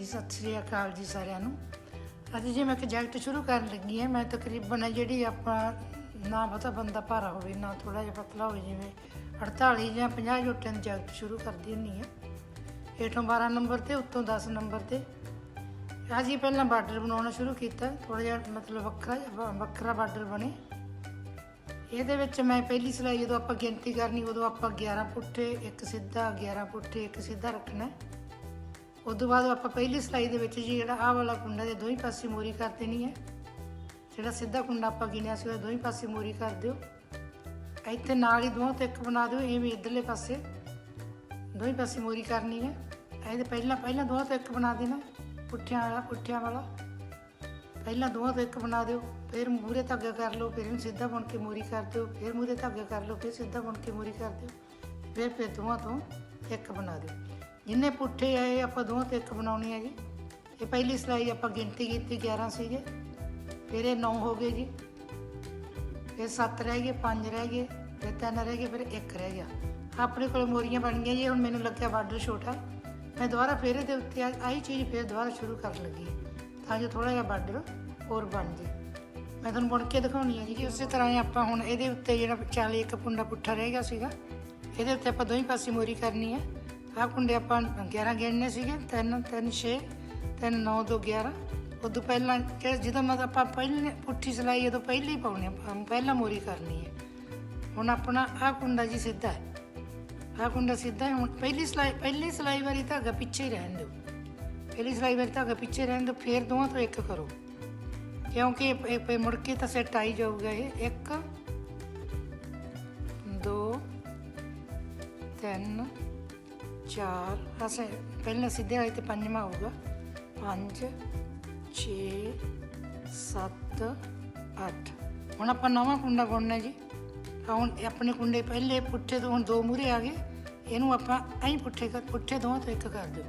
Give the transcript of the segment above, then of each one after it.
ਜੀ ਸਤਿ ਸ੍ਰੀ ਅਕਾਲ ਜੀ ਸਾਰਿਆਂ ਨੂੰ। ਅੱਜ ਜੇ ਮੈਂ ਇੱਕ ਜੈਕਟ ਸ਼ੁਰੂ ਕਰਨ ਲੱਗੀ ਹਾਂ, ਮੈਂ ਤਕਰੀਬਨ ਹੈ ਜਿਹੜੀ ਆਪਾਂ ਨਾ ਪਤਾ ਬੰਦਾ ਭਾਰਾ ਹੋਵੇ, ਨਾ ਥੋੜਾ ਜਿਹਾ ਪਤਲਾ ਹੋਵੇ, ਜਿਵੇਂ 48 ਜਾਂ 50 ਜੋਟਿਆਂ ਦੀ ਜੈਕਟ ਸ਼ੁਰੂ ਕਰਦੀ ਹੁੰਦੀ ਹਾਂ। ਹੇਠੋਂ 12 ਨੰਬਰ ਤੇ, ਉੱਤੋਂ 10 ਨੰਬਰ ਤੇ। ਅੱਜ ਹੀ ਪਹਿਲਾਂ ਬਾਰਡਰ ਬਣਾਉਣਾ ਸ਼ੁਰੂ ਕੀਤਾ ਥੋੜਾ ਜਿਹਾ ਮਤਲਬ ਵੱਖਰਾ ਜਿਹਾ ਵ- ਵੱਖਰਾ ਬਾਰਡਰ ਬਣੇ। ਇਹਦੇ ਵਿੱਚ ਮੈਂ ਪਹਿਲੀ ਸਿਲਾਈ ਜਦੋਂ ਆਪਾਂ ਗਿਣਤੀ ਕਰਨੀ, ਉਦੋਂ ਆਪਾਂ 11 ਪੁੱਠੇ, ਇੱਕ ਸਿੱਧਾ 11 ਪੁੱਠੇ, ਇੱਕ ਸਿੱਧਾ ਰੱਖਣਾ। ਹੈ। ਉਦੋਂ ਬਾਅਦ ਆਪਾਂ ਪਹਿਲੀ ਸਿਲਾਈ ਦੇ ਵਿੱਚ ਜੀ ਜਿਹੜਾ ਆਹ ਵਾਲਾ ਕੁੰਡਾ ਦੇ ਦੋਹੀਂ ਪਾਸੇ ਮੋਰੀ ਕਰ ਦੇਣੀ ਹੈ। ਜਿਹੜਾ ਸਿੱਧਾ ਕੁੰਡਾ ਆਪਾਂ ਗਿਣਿਆ ਸੀ, ਉਹਦੇ ਦੋਹੀਂ ਪਾਸੇ ਮੋਰੀ ਕਰ ਦਿਓ। ਇੱਥੇ ਨਾਲ ਹੀ ਦੋਹਾਂ ਤੋਂ ਇੱਕ ਬਣਾ ਦਿਓ ਐਵੇਂ ਇਧਰਲੇ ਪਾਸੇ। ਦੋਹੀਂ ਪਾਸੇ ਮੋਰੀ ਕਰਨੀ ਹੈ। ਇਹਦੇ ਪਹਿਲਾਂ ਪਹਿਲਾਂ ਦੋਹਾਂ ਤੋਂ ਇੱਕ ਬਣਾ ਦੇਣਾ, ਪੁੱਠਿਆਂ ਵਾਲਾ ਪੁੱਠਿਆਂ ਵਾਲਾ। ਪਹਿਲਾਂ ਦੋਹਾਂ ਤੋਂ ਇੱਕ ਬਣਾ ਦਿਓ, ਫਿਰ ਮੂਰੇ ਧਾਗਾ ਕਰ ਲਓ, ਫਿਰ ਇਹਨੂੰ ਸਿੱਧਾ ਬੁਣ ਕੇ ਮੋਰੀ ਕਰ ਦਿਓ, ਫਿਰ ਮੂਰੇ ਧਾਗਾ ਕਰ ਲਓ, ਫਿਰ ਸਿੱਧਾ ਬੁਣ ਕੇ ਮੋਰੀ ਕਰ ਦਿਓ। ਫਿਰ ਫਿਰ ਦੋਹਾਂ ਤੋਂ ਇੱਕ ਬਣਾ ਦਿਓ। ਜਿੰਨੇ ਪੁੱਠੇ ਆਏ ਆਪਾਂ ਦੋਵਾਂ ਤੋਂ ਇੱਕ ਬਣਾਉਣੀ ਹੈ ਜੀ ਇਹ ਪਹਿਲੀ ਸਿਲਾਈ ਆਪਾਂ ਗਿਣਤੀ ਕੀਤੀ 11 ਸੀਗੇ। ਫਿਰ ਇਹ 9 ਹੋ ਗਏ ਜੀ। ਫਿਰ 7 ਰਹਿ ਗਏ 5 ਰਹਿ ਗਏ, ਫਿਰ 3 ਰਹਿ ਗਏ, ਫਿਰ 1 ਰਹਿ ਗਿਆ। ਆਪਣੇ ਕੋਲ ਮੋਰੀਆਂ ਬਣ ਗਈਆਂ ਜੀ, ਹੁਣ ਮੈਨੂੰ ਲੱਗਿਆ ਬਾਰਡਰ ਛੋਟਾ। ਮੈਂ ਦੁਬਾਰਾ ਫੇਰ ਇਹਦੇ ਉੱਤੇ ਆ- ਆਹੀ ਚੀਜ਼ ਫੇਰ ਦੁਬਾਰਾ ਸ਼ੁਰੂ ਕਰਨ ਲੱਗੀ ਤਾਂ ਜੋ ਥੋੜਾ ਜਿਹਾ ਬਾਰਡਰ ਹੋਰ ਬਣ ਜੇ। ਮੈਂ ਤੁਹਾਨੂੰ ਬੁਣ ਕੇ ਦਿਖਾਉਣੀ ਹੈ ਜੀ ਕਿ ਉਸੇ ਤਰ੍ਹਾਂ ਹੀ ਆਪਾਂ ਹੁਣ ਇਹਦੇ ਉੱਤੇ ਜਿਹੜਾ 40 ਇੱਕ ਪੁੰਡਾ ਪੁੱਠਾ ਰਹਿ ਗਿਆ ਸੀਗਾ, ਇਹਦੇ ਉੱਤੇ ਆਪਾਂ ਦੋਹੀਂ ਪਾਸੇ ਮੋਰੀ ਕਰਨੀ ਹੈ। ਆਹ ਕੁੰਡੇ ਆਪਾਂ 11 ਗਿਣਨੇ ਸੀਗੇ 3 3 6 3 9 2 11 ਉਦੋਂ ਪਹਿਲਾਂ ਜਿਹੜਾ ਜਦੋਂ ਮਤਲਬ ਆਪਾਂ ਪਹਿਲੇ ਪੁੱਠੀ ਸਿਲਾਈ ਉਦੋਂ ਪਹਿਲਾਂ ਹੀ ਪਾਉਣੀ ਆਪਾਂ ਪਹਿਲਾਂ ਮੋਰੀ ਕਰਨੀ ਹੈ ਹੁਣ ਆਪਣਾ ਆਹ ਕੁੰਡਾ ਜੀ ਸਿੱਧਾ ਹੈ। ਆਹ ਕੁੰਡਾ ਸਿੱਧਾ ਹੈ, ਹੁਣ ਪਹਿਲੀ ਸਿਲਾਈ ਪਹਿਲੀ ਸਿਲਾਈ ਵਾਰੀ ਧਾਗਾ ਪਿੱਛੇ ਹੀ ਰਹਿਣ ਦਿਓ। ਪਹਿਲੀ ਸਿਲਾਈ ਵਾਰੀ ਧਾਗਾ ਪਿੱਛੇ ਰਹਿਣ ਦਿਓ, ਫਿਰ ਦੋਵਾਂ ਤੋਂ ਇੱਕ ਕਰੋ। ਕਿਉਂਕਿ ਇਹ ਮੁੜ ਕੇ ਤਾਂ ਸੈੱਟ ਆਈ ਜਾਊਗਾ ਇਹ। 1 2 3 4 ਅਸੇ ਪਹਿਲਾਂ ਸਿੱਧੇ ਵਾਲੇ ਤੇ ਪੰਜਵਾਂ ਆਊਗਾ। 5 6 7 8 ਹੁਣ ਆਪਾਂ ਨਵਾਂ ਕੁੰਡਾ ਬੁਣਨਾ ਜੀ। ਤਾਂ ਹੁਣ ਆਪਣੇ ਕੁੰਡੇ ਪਹਿਲੇ ਪੁੱਠੇ ਤੋਂ ਹੁਣ ਦੋ ਮੂਰੇ ਆ ਗਏ। ਇਹਨੂੰ ਆਪਾਂ ਐਂ ਪੁੱਠੇ ਕਰ, ਪੁੱਠੇ ਦੋਵਾਂ ਤੋਂ ਇੱਕ ਕਰ ਦਿਓ।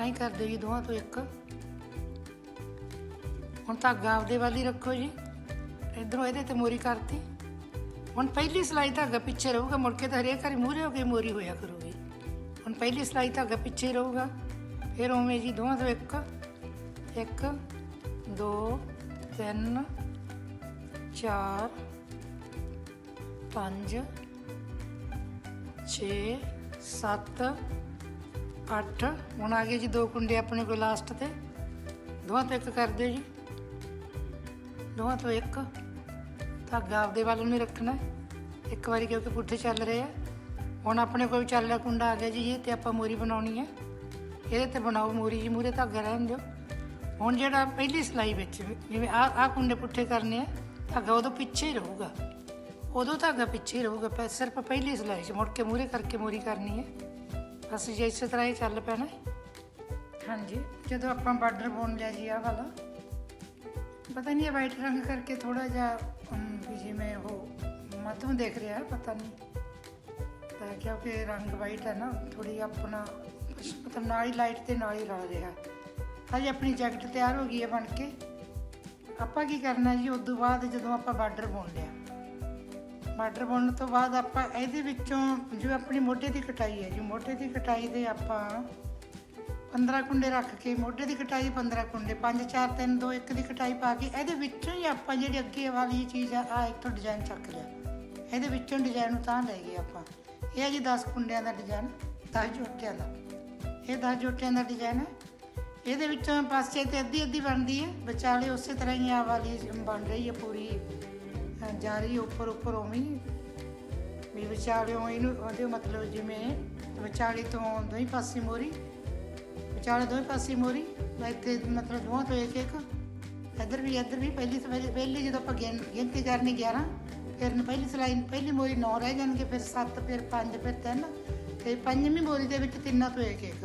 ਐਂ ਕਰ ਦਿਓ ਜੀ, ਦੋਵਾਂ ਤੋਂ ਇੱਕ। ਹੁਣ ਧਾਗਾ ਆਪਦੇ ਵੱਲ ਰੱਖੋ ਜੀ। ਇਧਰੋਂ ਇਹਦੇ ਤੇ ਮੋਰੀ ਕਰਤੀ। ਹੁਣ ਪਹਿਲੀ ਸਿਲਾਈ ਧਾਗਾ ਪਿੱਛੇ ਰਹੂਗਾ, ਮੁੜ ਕੇ ਤਾਂ ਹਰੇਕ ਵਾਰੀ ਮੂਰੇ ਹੋ ਕੇ ਮੋਰੀ ਹੋਇਆ ਕਰੂਗਾ। ਪਹਿਲੀ ਸਿਲਾਈ ਧਾਗਾ ਪਿੱਛੇ ਹੀ ਰਹੂਗਾ। ਫਿਰ ਉਵੇਂ ਜੀ ਦੋਵਾਂ ਤੋਂ ਇੱਕ ਇੱਕ, ਦੋ, ਤਿੰਨ, ਚਾਰ, ਪੰਜ, ਛੇ, ਸੱਤ, ਅੱਠ। ਹੁਣ ਆ ਗਏ ਜੀ ਦੋ ਕੁੰਡੇ ਆਪਣੇ ਕੋਲ ਲਾਸਟ ਤੇ। ਦੋਵਾਂ ਤੋਂ ਇੱਕ ਕਰ ਦਿਓ ਜੀ। ਦੋਵਾਂ ਤੋਂ ਇੱਕ। ਧਾਗਾ ਆਪਦੇ ਵੱਲ ਨੂੰ ਹੀ ਰੱਖਣਾ। ਇੱਕ ਵਾਰੀ ਕਿਉਂਕਿ ਪੁੱਠੇ ਚੱਲ ਰਹੇ ਆ। ਹੁਣ ਆਪਣੇ ਕੋਲ ਚੱਲ ਰਿਹਾ ਕੁੰਡਾ ਆ ਗਿਆ ਜੀ ਇਹ ਤੇ ਆਪਾਂ ਮੋਰੀ ਬਣਾਉਣੀ ਹੈ ਇਹਦੇ ਤੇ ਬਣਾਓ ਮੋਰੀ ਜੀ ਮੂਰੇ ਧਾਗਾ ਰਹਿਣ ਦਿਓ ਹੁਣ ਜਿਹੜਾ ਪਹਿਲੀ ਸਿਲਾਈ ਵਿੱਚ ਜਿਵੇਂ ਆ ਆ ਕੁੰਡੇ ਪੁੱਠੇ ਕਰਨੇ ਆ ਧਾਗਾ ਉਦੋਂ ਪਿੱਛੇ ਹੀ ਰਹੂਗਾ ਉਦੋਂ ਧਾਗਾ ਪਿੱਛੇ ਹੀ ਰਹੂਗਾ ਪੈ ਸਿਰਫ ਪਹਿਲੀ ਸਿਲਾਈ 'ਚ ਮੁੜ ਕੇ ਮੂਰੇ ਕਰਕੇ ਮੋਰੀ ਕਰਨੀ ਹੈ ਬਸ ਜੀ ਇਸੇ ਤਰ੍ਹਾਂ ਹੀ ਚੱਲ ਪੈਣਾ ਹੈ। ਹਾਂਜੀ ਜਦੋਂ ਆਪਾਂ ਬਾਰਡਰ ਬੁਣ ਲਿਆ ਜੀ ਆਹ ਵਾਲਾ ਪਤਾ ਨਹੀਂ ਇਹ ਵਾਈਟ ਰੰਗ ਕਰਕੇ ਥੋੜਾ ਜਿਹਾ ਅਮ, ਵੀ ਜਿਵੇਂ ਉਹ ਮੱਧਮ ਦੇਖ ਰਿਹਾ ਪਤਾ ਨਹੀਂ ਤਾਂ ਕਿਉਂਕਿ ਰੰਗ ਵਾਈਟ ਹੈ ਨਾ ਥੋੜੀ ਆਪਣਾ ਮਤਲਬ ਨਾਲ ਹੀ ਲਾਈਟ ਤੇ ਨਾਲ ਹੀ ਰਲ ਰਿਹਾ। ਹਜੇ ਆਪਣੀ ਜੈਕਟ ਤਿਆਰ ਹੋ ਗਈ ਹੈ ਬਣ ਕੇ। ਆਪਾਂ ਕੀ ਕਰਨਾ ਜੀ ਉਸ ਤੋਂ ਬਾਅਦ ਜਦੋਂ ਆਪਾਂ ਬਾਰਡਰ ਬੁਣ ਲਿਆ ਬਾਰਡਰ ਬੁਣਨ ਤੋਂ ਬਾਅਦ ਆਪਾਂ ਇਹਦੇ ਵਿੱਚੋਂ ਜੋ ਆਪਣੀ ਮੋਢੇ ਦੀ ਕਟਾਈ ਹੈ, ਜੀ ਮੋਢੇ ਦੀ ਕਟਾਈ ਦੇ ਆਪਾਂ 15 ਕੁੰਡੇ ਰੱਖ ਕੇ ਮੋਢੇ ਦੀ ਕਟਾਈ 15 ਕੁੰਡੇ 5 4 3 2 1 ਦੀ ਕਟਾਈ ਪਾ ਕੇ ਇਹਦੇ ਵਿੱਚੋਂ ਹੀ ਆਪਾਂ ਜਿਹੜੀ ਅੱਗੇ ਵਾਲੀ ਚੀਜ਼ ਆ ਆ ਇੱਥੋਂ ਡਿਜ਼ਾਈਨ ਚੱਕ ਲਿਆ ਇਹਦੇ ਵਿੱਚੋਂ ਡਿਜ਼ਾਈਨ ਨੂੰ ਤਾਂ ਲੈ ਗਏ ਆਪਾਂ। ਇਹ ਹੈ ਜੀ 10 ਕੁੰਡਿਆਂ ਦਾ ਡਿਜ਼ਾਈਨ 10 ਜੋਟਿਆਂ ਦਾ। ਇਹ 10 ਜੋਟਿਆਂ ਦਾ ਡਿਜ਼ਾਈਨ ਹੈ। ਇਹਦੇ ਵਿੱਚੋਂ ਪਾਸੇ ਤੇ ਅੱਧੀ ਅੱਧੀ ਬਣਦੀ ਹੈ। ਵਿਚਾਲੇ ਉਸੇ ਤਰ੍ਹਾਂ ਹੀ ਆ ਵਾਲੀ ਬਣ ਰਹੀ ਹੈ ਪੂਰੀ। ਜਾ ਰਹੀ ਉੱਪਰ ਉੱਪਰ ਉਵੇਂ ਵੀ ਵਿਚਾਲਿਓਂ ਇਹਨੂੰ ਉਹਦੇ ਮਤਲਬ ਜਿਵੇਂ ਵਿਚਾਲੇ ਤੋਂ ਦੋਹੀਂ ਪਾਸੇ ਮੋਰੀ। ਵਿਚਾਲੇ ਦੋਵੇਂ ਪਾਸੇ ਮੋਰੀ। ਇੱਥੇ ਮਤਲਬ ਦੋਵਾਂ ਤੋਂ ਇੱਕ ਇੱਕ ਇੱਧਰ ਵੀ ਇੱਧਰ ਵੀ। ਪਹਿਲੀ ਤੋਂ ਪਹਿਲੀ ਪਹਿਲੀ ਜਦੋਂ ਆਪਾਂ ਗਿਣ- ਗਿਣਤੀ ਕਰਨੀ 11 ਫਿਰ ਪਹਿਲੀ ਸਲਾਈ ਪਹਿਲੀ ਮੋਰੀ ਨੌ ਰਹਿ ਜਾਣਗੇ, ਫਿਰ ਸੱਤ, ਫਿਰ ਪੰਜ, ਫਿਰ ਤਿੰਨ ਤੇ ਪੰਜਵੀਂ ਮੋਰੀ ਦੇ ਵਿੱਚ ਤਿੰਨਾਂ ਤੋਂ ਇੱਕ ਇੱਕ।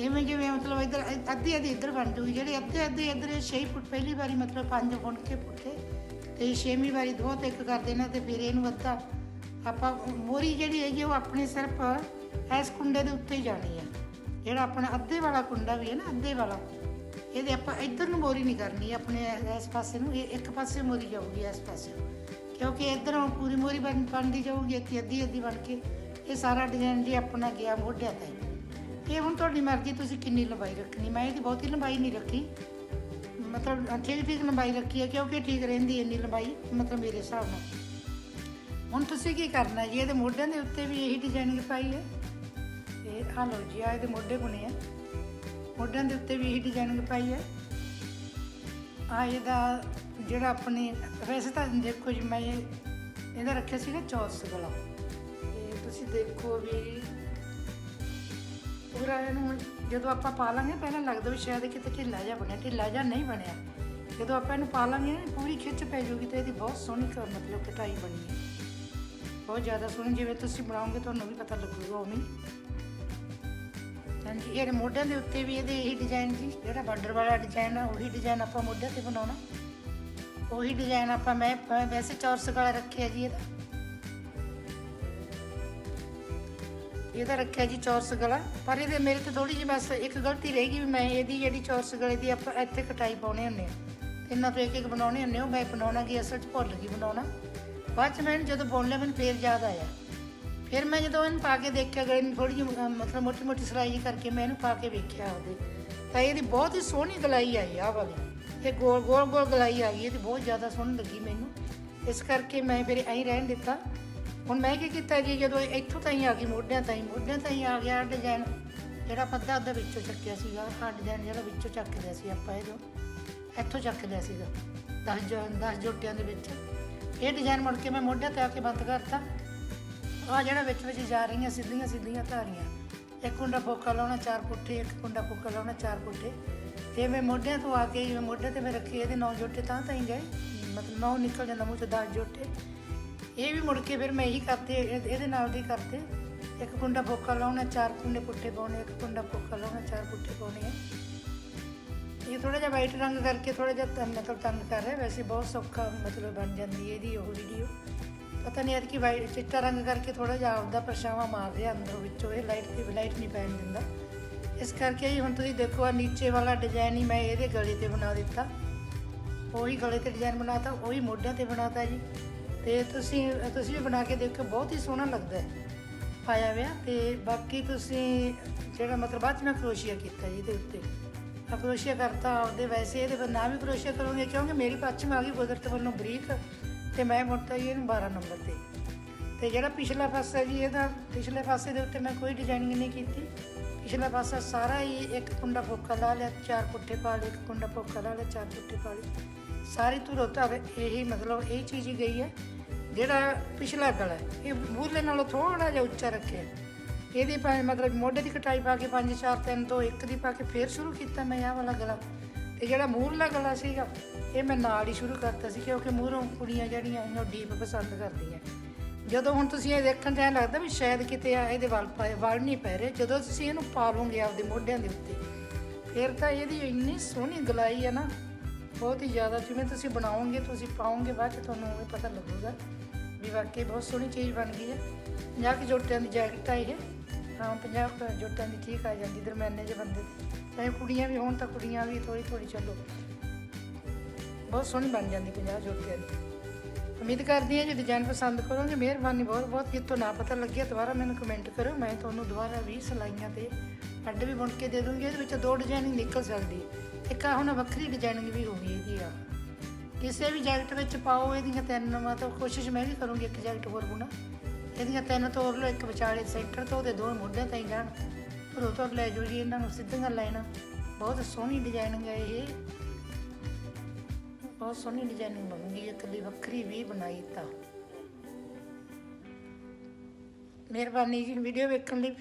ਇਵੇਂ ਜਿਵੇਂ ਮਤਲਬ ਇੱਧਰ ਅੱਧੀ ਅੱਧੀ ਇੱਧਰ ਬਣ ਜੂਗੀ, ਜਿਹੜੇ ਅੱਧੇ ਅੱਧੇ ਇੱਧਰ 6 ਫੁੱਟ, ਪਹਿਲੀ ਵਾਰੀ ਮਤਲਬ 5 ਬੁਣ ਕੇ ਪੁੱਠੇ ਤੇ ਛੇਵੀਂ ਵਾਰੀ ਦੋ ਤੇ ਇੱਕ ਕਰ ਦੇਣਾ ਤੇ ਫਿਰ ਇਹਨੂੰ ਅੱਧਾ ਆਪਾਂ ਮੋਰੀ ਜਿਹੜੀ ਹੈਗੀ ਉਹ ਆਪਣੇ ਸਿਰਫ ਇਸ ਕੁੰਡੇ ਦੇ ਉੱਤੇ ਹੀ ਜਾਣੀ ਹੈ ਜਿਹੜਾ ਆਪਣਾ ਅੱਧੇ ਵਾਲਾ ਕੁੰਡਾ ਵੀ ਹੈ ਨਾ, ਅੱਧੇ ਵਾਲਾ, ਇਹਦੇ ਆਪਾਂ ਇੱਧਰ ਨੂੰ ਮੋਰੀ ਨਹੀਂ ਕਰਨੀ, ਆਪਣੇ ਇਸ ਪਾਸੇ ਨੂੰ, ਇਹ ਇੱਕ ਪਾਸੇ ਮੋਰੀ ਜਾਊਗੀ ਇਸ ਪਾਸੇ। ਕਿਉਂਕਿ ਇੱਧਰੋਂ ਪੂਰੀ ਮੋਰੀ ਬਣ ਬਣਦੀ ਜਾਊਗੀ, ਇੱਥੇ ਅੱਧੀ ਅੱਧੀ ਬਣ ਕੇ। ਇਹ ਸਾਰਾ ਡਿਜ਼ਾਈਨ ਜੀ ਆਪਣਾ ਗਿਆ, ਮੋਢਿਆਂ ਤੇ। ਇਹ ਹੁਣ ਤੁਹਾਡੀ ਮਰਜ਼ੀ, ਤੁਸੀਂ ਕਿੰਨੀ ਲੰਬਾਈ ਰੱਖਣੀ। ਮੈਂ ਇਹਦੀ ਬਹੁਤੀ ਲੰਬਾਈ ਨਹੀਂ ਰੱਖੀ। ਮਤਲਬ ਠੀਕ ਠੀਕ ਲੰਬਾਈ ਰੱਖੀ ਹੈ, ਕਿਉਂਕਿ ਠੀਕ ਰਹਿੰਦੀ ਇੰਨੀ ਲੰਬਾਈ, ਮਤਲਬ ਮੇਰੇ ਹਿਸਾਬ ਨਾਲ। ਹੁਣ ਤੁਸੀਂ ਕੀ ਕਰਨਾ ਜੀ? ਇਹਦੇ ਮੋਢਿਆਂ ਦੇ ਉੱਤੇ ਵੀ ਇਹੀ ਡਿਜ਼ਾਈਨਿੰਗ ਪਾਈ ਹੈ। ਇਹ ਆ ਲਓ ਜੀ ਆ ਇਹਦੇ ਮੋਢੇ ਬੁਣੇ ਆ। ਮੋਢਿਆਂ ਦੇ ਉੱਤੇ ਵੀ ਇਹੀ ਡਿਜ਼ਾਈਨਿੰਗ ਪਾਈ ਹੈ। ਆ ਇਹਦਾ ਜਿਹੜਾ ਆਪਣੇ, ਵੈਸੇ ਤਾਂ ਦੇਖੋ ਜੀ, ਮੈਂ ਇਹ ਇਹਦਾ ਰੱਖਿਆ ਸੀਗਾ ਚੌਰਸ ਗਲਾ ਤੇ ਤੁਸੀਂ ਦੇਖੋ ਵੀ ਪੂਰਾ ਇਹਨੂੰ ਜਦੋਂ ਆਪਾਂ ਪਾ ਲਾਂਗੇ, ਪਹਿਲਾਂ ਲੱਗਦਾ ਵੀ ਸ਼ਾਇਦ ਕਿਤੇ ਢਿੱਲਾ ਜਿਹਾ ਬਣਿਆ, ਢਿੱਲਾ ਜਿਹਾ ਨਹੀਂ ਬਣਿਆ। ਜਦੋਂ ਆਪਾਂ ਇਹਨੂੰ ਪਾ ਲਾਂਗੇ, ਪੂਰੀ ਖਿੱਚ ਪੈ ਜਾਊਗੀ ਤੇ ਇਹਦੀ ਬਹੁਤ ਸੋਹਣੀ ਕ- ਮਤਲਬ ਕਟਾਈ ਬਣੀ ਹੈ। ਬਹੁਤ ਜ਼ਿਆਦਾ ਸੋਹਣੀ, ਜਿਵੇਂ ਤੁਸੀਂ ਬਣਾਓਗੇ, ਤੁਹਾਨੂੰ ਵੀ ਪਤਾ ਲੱਗੂਗਾ ਉਵੇਂ ਹਾਂਜੀ। ਇਹਦੇ ਮੋਢਿਆਂ ਦੇ ਉੱਤੇ ਵੀ ਇਹਦੇ ਇਹੀ ਡਿਜ਼ਾਈਨ ਜੀ ਜਿਹੜਾ ਬਾਰਡਰ ਵਾਲਾ ਡਿਜ਼ਾਈਨ ਆ, ਉਹੀ ਡਿਜ਼ਾਈਨ ਆਪਾਂ ਮੋਢਿਆਂ ਤੇ ਬਣਾਉਣਾ। ਉਹੀ ਡਿਜ਼ਾਈਨ ਆਪਾਂ ਮੈਂ ਵੈਸੇ ਚੌਰਸ ਗਲਾ ਰੱਖਿਆ ਜੀ ਇਹਦਾ। ਇਹਦਾ ਰੱਖਿਆ ਜੀ ਚੌਰਸ ਗਲਾ, ਪਰ ਇਹਦੇ ਮੇਰੇ ਤੇ ਥੋੜੀ ਜਿਹੀ ਬਸ ਇੱਕ ਗਲਤੀ ਰਹਿ ਗਈ ਵੀ ਮੈਂ ਇਹਦੀ ਜਿਹੜੀ ਚੌਰਸ ਗਲੇ ਦੀ ਆਪਾਂ ਇੱਥੇ ਕਟਾਈ ਪਾਉਣੇ ਹੁੰਦੇ ਆ। ਇਹਨਾਂ ਤੋਂ ਇੱਕ ਇੱਕ ਬਣਾਉਣੇ ਹੁੰਦੇ ਉਹ ਮੈਂ ਬਣਾਉਣਾ ਕਿ ਅਸਲ 'ਚ ਭੁੱਲ ਗਈ ਬਣਾਉਣਾ। ਬਾਅਦ 'ਚ ਮੈਂ ਜਦੋਂ ਬੁਣ ਲਿਆ ਮੈਨੂੰ ਫੇਰ ਯਾਦ ਆਇਆ। ਫਿਰ ਮੈਂ ਜਦੋਂ ਇਹਨੂੰ ਪਾ ਕੇ ਦੇਖਿਆ ਗਲੇ ਨੂੰ ਥੋੜੀ ਜਿਹੀ ਅਹ, ਮਤਲਬ ਮੋਟੀ ਮੋਟੀ ਸਲਾਈ ਕਰਕੇ ਮੈਂ ਇਹਨੂੰ ਪਾ ਕੇ ਵੇਖਿਆ ਉਹਦੇ। ਤਾਂ ਇਹਦੀ ਬਹੁਤ ਹੀ ਸੋਹਣੀ ਗਲਾਈ ਆਈ ਆ ਵਾਲੀ। ਇਹ ਗੋਲ ਗੋਲ ਗੋਲ ਗਲਾਈ ਆ ਗਈ ਇਹਦੀ ਬਹੁਤ ਜ਼ਿਆਦਾ ਸੋਹਣੀ ਲੱਗੀ ਮੈਨੂੰ। ਇਸ ਕਰਕੇ ਮੈਂ ਫਿਰ ਐਂ ਰਹਿਣ ਦਿੱਤਾ। ਹੁਣ ਮੈਂ ਕੀ ਕੀਤਾ ਜੀ ਜਦੋਂ ਇਹ ਇੱਥੋਂ ਤਾਈਂ ਆ ਗਈ ਮੋਢਿਆਂ ਤਾਈਂ ਮੋਢਿਆਂ ਤਾਈਂ ਆ ਗਿਆ ਡਿਜ਼ਾਈਨ ਜਿਹੜਾ ਪੱਤਾ ਅੱਧਾ ਵਿੱਚੋਂ ਚੱਕਿਆ ਸੀਗਾ ਆਹ ਡਿਜ਼ਾਈਨ ਜਿਹੜਾ ਵਿੱਚੋਂ ਚੱਕ ਲਿਆ ਸੀ ਆਪਾਂ ਇਹਦੋਂ ਇੱਥੋਂ ਚੱਕ ਲਿਆ ਸੀਗਾ 10 10 ਜੋਟਿਆਂ ਦੇ ਵਿੱਚ। ਇਹ ਡਿਜ਼ਾਈਨ ਮੁੜ ਕੇ ਮੈਂ ਮੋਢਿਆਂ ਤੇ ਆ ਕੇ ਬੰਦ ਕਰਤਾ। ਆ ਜਿਹੜਾ ਵਿੱਚ ਵਿੱਚ ਜਾ ਰਹੀਆਂ ਸਿੱਧੀਆਂ ਸਿੱਧੀਆਂ ਧਾਰੀਆਂ। ਇੱਕ ਕੁੰਡਾ ਫੋਕਾ ਲਾਉਣਾ, ਚਾਰ ਪੁੱਠੇ, ਇੱਕ ਕੁੰਡਾ ਫੋਕਾ ਲਾਉਣਾ, ਚਾਰ ਪੁੱਠੇ। ਤੇ ਮੈਂ ਮੋਢਿਆਂ ਤੋਂ ਆ ਕੇ ਜਿਵੇਂ ਮੋਢੇ ਤੇ ਮੈਂ ਰੱਖੀ, ਇਹਦੇ ਨੌ ਜੋਟੇ ਤਾਂ ਤਾਂ ਹੀ ਗਏ। ਮਤਲਬ ਨੌ ਨਿਕਲ ਜਾਂਦਾ ਮੂੰਹ ਚੋਂ 10 ਜੋਟੇ। ਇਹ ਵੀ ਮੁੜ ਕੇ ਫਿਰ ਮੈਂ ਇਹੀ ਕਰਤੇ ਇਹਦੇ ਨਾਲ ਦੀ ਕਰਤੇ। ਇੱਕ ਕੁੰਡਾ ਫੋਕਾ ਲਾਉਣਾ, ਚਾਰ ਕੁੰਡੇ ਪੁੱਠੇ ਪਾਉਣੇ, ਇੱਕ ਕੁੰਡਾ ਫੋਕਾ ਲਾਉਣਾ, ਚਾਰ ਪੁੱਠੇ ਪਾਉਣੇ ਆ। ਇਹ ਥੋੜਾ ਜਿਹਾ ਵਾਈਟ ਰੰਗ ਕਰਕੇ ਥੋੜਾ ਜਿਹਾ ਤੰਗ ਮਤਲਬ ਤੰਗ ਕਰ ਰਿਹਾ। ਵੈਸੇ ਬਹੁਤ ਸੌਖਾ ਮਤਲਬ ਬਣ ਜਾਂਦੀ ਹੈ ਇਹਦੀ ਉਹ ਵੀਡੀਓ ਪਤਾ ਨਹੀਂ ਯਾਰ ਕਿ ਵਾਈਟ ਚਿੱਟਾ ਰੰਗ ਕਰਕੇ ਥੋੜਾ ਜਿਹਾ ਆਪਦਾ ਪਰਛਾਵਾਂ ਮਾਰ ਰਿਹਾ ਅੰਦਰੋਂ ਵਿੱਚੋਂ, ਇਹ ਲਾਈਟ ਦੀ ਲਾਈਟ ਨਹੀਂ ਪੈਣ ਦਿੰਦਾ। ਇਸ ਕਰਕੇ ਹੀ ਹੁਣ ਤੁਸੀਂ ਦੇਖੋ ਆ ਨੀਚੇ ਵਾਲਾ ਡਿਜ਼ਾਈਨ ਹੀ ਮੈਂ ਇਹਦੇ ਗਲੇ ਤੇ ਬਣਾ ਦਿੱਤਾ। ਉਹੀ ਗਲੇ ਤੇ ਡਿਜ਼ਾਈਨ ਬਣਾਤਾ, ਉਹੀ ਮੋਢਿਆਂ ਤੇ ਬਣਾਤਾ ਜੀ। ਤੇ ਤੁਸੀਂ ਤੁਸੀਂ ਵੀ ਬਣਾ ਕੇ ਦੇਖੋ, ਬਹੁਤ ਹੀ ਸੋਹਣਾ ਲੱਗਦਾ ਹੈ। ਪਾਇਆ ਹੋਇਆ ਤੇ ਬਾਕੀ ਤੁਸੀਂ ਜਿਹੜਾ ਮਤਲਬ ਬਾਅਦ 'ਚ ਮੈਂ ਕਰੋਸ਼ੀਆ ਕੀਤਾ ਜੀ ਇਹਦੇ ਉੱਤੇ। ਆ ਕਰੋਸ਼ੀਆ ਕਰਤਾ ਆਪਦੇ ਵੈਸੇ ਇਹਦੇ ਪਰ ਨਾ ਵੀ ਕਰੋਸ਼ੀਆ ਕਰੋਗੇ, ਕਿਉਂਕਿ ਮੇਰੀ ਪੱਛਮ ਆ ਗਈ, ਕੁਦਰਤ ਵੱਲੋਂ ਬਰੀਕ। ਤੇ ਮੈਂ ਮੁੜਤਾ ਜੀ ਇਹਨੂੰ 12 ਨੰਬਰ ਤੇ। ਤੇ ਜਿਹੜਾ ਪਿਛਲਾ ਪਾਸਾ ਜੀ, ਇਹਦਾ ਪਿਛਲੇ ਪਾਸੇ ਦੇ ਉੱਤੇ ਮੈਂ ਕੋਈ ਡਿਜ਼ਾਈਨਿੰਗ ਨਹੀਂ ਕੀਤੀ। ਪਿਛਲਾ ਪਾਸਾ ਸਾਰਾ ਹੀ ਇੱਕ ਕੁੰਡਾ ਫੋਕਾ ਲਾ ਲਿਆ, ਚਾਰ ਪੁੱਠੇ ਪਾ ਲਏ ਇੱਕ ਕੁੰਡਾ ਫੋਕਾ ਲਾ ਲਿਆ, ਚਾਰ ਪੁੱਠੇ ਪਾ ਲਏ ਸਾਰੀ ਧੁਰੋ ਇਹੀ ਮਤਲਬ ਇਹ ਚੀਜ਼ ਹੀ ਗਈ ਹੈ। ਜਿਹੜਾ ਪਿਛਲਾ ਗਲਾ ਇਹ ਮੂਹਰਲੇ ਨਾਲੋਂ ਥੋੜਾ ਜਿਹਾ ਉੱਚਾ ਰੱਖਿਆ ਇਹਦੀ ਪਾ ਮਤਲਬ ਮੋਢੇ ਦੀ ਕਟਾਈ ਪਾ ਕੇ 5 4 3 2 1 ਦੀ ਪਾ ਕੇ ਫੇਰ ਸ਼ੁਰੂ ਕੀਤਾ ਮੈਂ ਆਹ ਵਾਲਾ ਗਲਾ। ਤੇ ਜਿਹੜਾ ਮੂਹਰਲਾ ਗਲਾ ਸੀਗਾ, ਇਹ ਮੈਂ ਨਾਲ ਹੀ ਸ਼ੁਰੂ ਕਰਤਾ ਸੀ ਕਿਉਂਕਿ ਮੂਹਰੋਂ ਕੁੜੀਆਂ ਜਿਹੜੀਆਂ ਇਹਨੂੰ ਡੀਪ ਪਸੰਦ ਕਰਦੀਆਂ। ਜਦੋਂ ਹੁਣ ਤੁਸੀਂ ਇਹ ਦੇਖਣ ਤੇ ਐਂ ਲੱਗਦਾ ਵੀ ਸ਼ਾਇਦ ਕਿਤੇ ਆ ਇਹਦੇ ਵਾਲ ਪਾਏ, ਵਾਲ ਨਹੀਂ ਪੈ ਰਹੇ। ਜਦੋਂ ਤੁਸੀਂ ਇਹਨੂੰ ਪਾ ਲਓਗੇ ਆਪਦੇ ਮੋਢਿਆਂ ਦੇ ਉੱਤੇ, ਫਿਰ ਤਾਂ ਇਹਦੀ ਇੰਨੀ ਸੋਹਣੀ ਗਲਾਈ ਹੈ ਨਾ, ਬਹੁਤ ਹੀ ਜ਼ਿਆਦਾ ਜਿਵੇਂ ਤੁਸੀਂ ਬਣਾਓਗੇ, ਤੁਸੀਂ ਪਾਓਗੇ, ਬਾਅਦ ਚ ਤੁਹਾਨੂੰ ਇਹ ਪਤਾ ਲੱਗੂਗਾ ਵੀ ਵਾਕਈ ਬਹੁਤ ਸੋਹਣੀ ਚੀਜ਼ ਬਣ ਗਈ ਹੈ ਜਾਂ ਕਿ ਜੋਟਿਆਂ ਦੀ ਜੈਕਟ ਆ ਇਹ, ਹਾਂ 50 ਕੁ ਦੀ ਠੀਕ ਆ ਜਾਂਦੀ, ਦਰਮਿਆਨੇ ਜਿਹੇ ਬੰਦੇ ਦੀ। ਚਾਹੇ ਕੁੜੀਆਂ ਵੀ, ਹੋਣ ਤਾਂ ਕੁੜੀਆਂ ਵੀ ਥੋੜੀ ਥੋੜੀ ਚੱਲੋ। ਬਹੁਤ ਸੋਹਣੀ ਬਣ ਜਾਂਦੀ 50 ਜੋਟਿਆਂ ਦੀ ਉਮੀਦ ਕਰਦੀ ਹਾਂ ਜੇ ਡਿਜ਼ਾਈਨ ਪਸੰਦ ਕਰੋਗੇ, ਮਿਹਰਬਾਨੀ ਬਹੁਤ ਬਹੁਤ। ਕਿਤੋਂ ਨਾ ਪਤਾ ਲੱਗਿਆ, ਦੁਬਾਰਾ ਮੈਨੂੰ ਕਮੈਂਟ ਕਰੋ ਮੈਂ ਤੁਹਾਨੂੰ ਦੁਬਾਰਾ ਵੀ ਸਿਲਾਈਆਂ ਤੇ ਅੱਡ ਵੀ ਬੁਣ ਕੇ ਦੇ ਦੂੰਗੀ। ਇਹਦੇ ਵਿੱਚ ਦੋ ਡਿਜ਼ਾਈਨਿੰਗ ਨਿਕਲ ਸਕਦੀ। ਇੱਕ ਆ ਹੁਣ ਵੱਖਰੀ ਡਿਜ਼ਾਈਨਿੰਗ ਵੀ ਹੋ ਗਈ ਇਹਦੀ ਆ। ਕਿਸੇ ਵੀ ਜੈਕਟ ਵਿੱਚ ਪਾਓ, ਇਹਦੀਆਂ ਤਿੰਨ ਮੈਂ ਤਾਂ ਕੋਸ਼ਿਸ਼ ਮੈਂ ਵੀ ਕਰੂੰਗੀ ਇੱਕ ਜੈਕਟ ਹੋਰ ਬੁਣਾ ਇਹਦੀਆਂ ਤਿੰਨ ਤੋਰ ਲਓ, ਇੱਕ ਵਿਚਾਲੇ ਸੈਂਟਰ ਤੋਂ ਤੇ ਦੋ ਮੋਢਿਆਂ ਤਾਈਂ ਜਾਣ। ਫਿਰ ਤੋਂ ਲੈ ਜਾਓ ਜੀ, ਇਹਨਾਂ ਨੂੰ ਸਿੱਧੀਆਂ ਲਾਈਨਾਂ। ਬਹੁਤ ਸੋਹਣੀ ਡਿਜ਼ਾਈਨਿੰਗ ਹੈ ਇਹ। ਬਹੁਤ ਸੋਹਣੀ ਡਿਜ਼ਾਈਨਿੰਗ ਬਣੂਗੀ, ਇੱਕ ਇਕੱਲੀ ਵੱਖਰੀ ਵੀ ਬਣਾਈ ਤਾਂ। ਮਿਹਰਬਾਨੀ ਜੀ ਵੀਡੀਓ ਵੇਖਣ ਲਈ।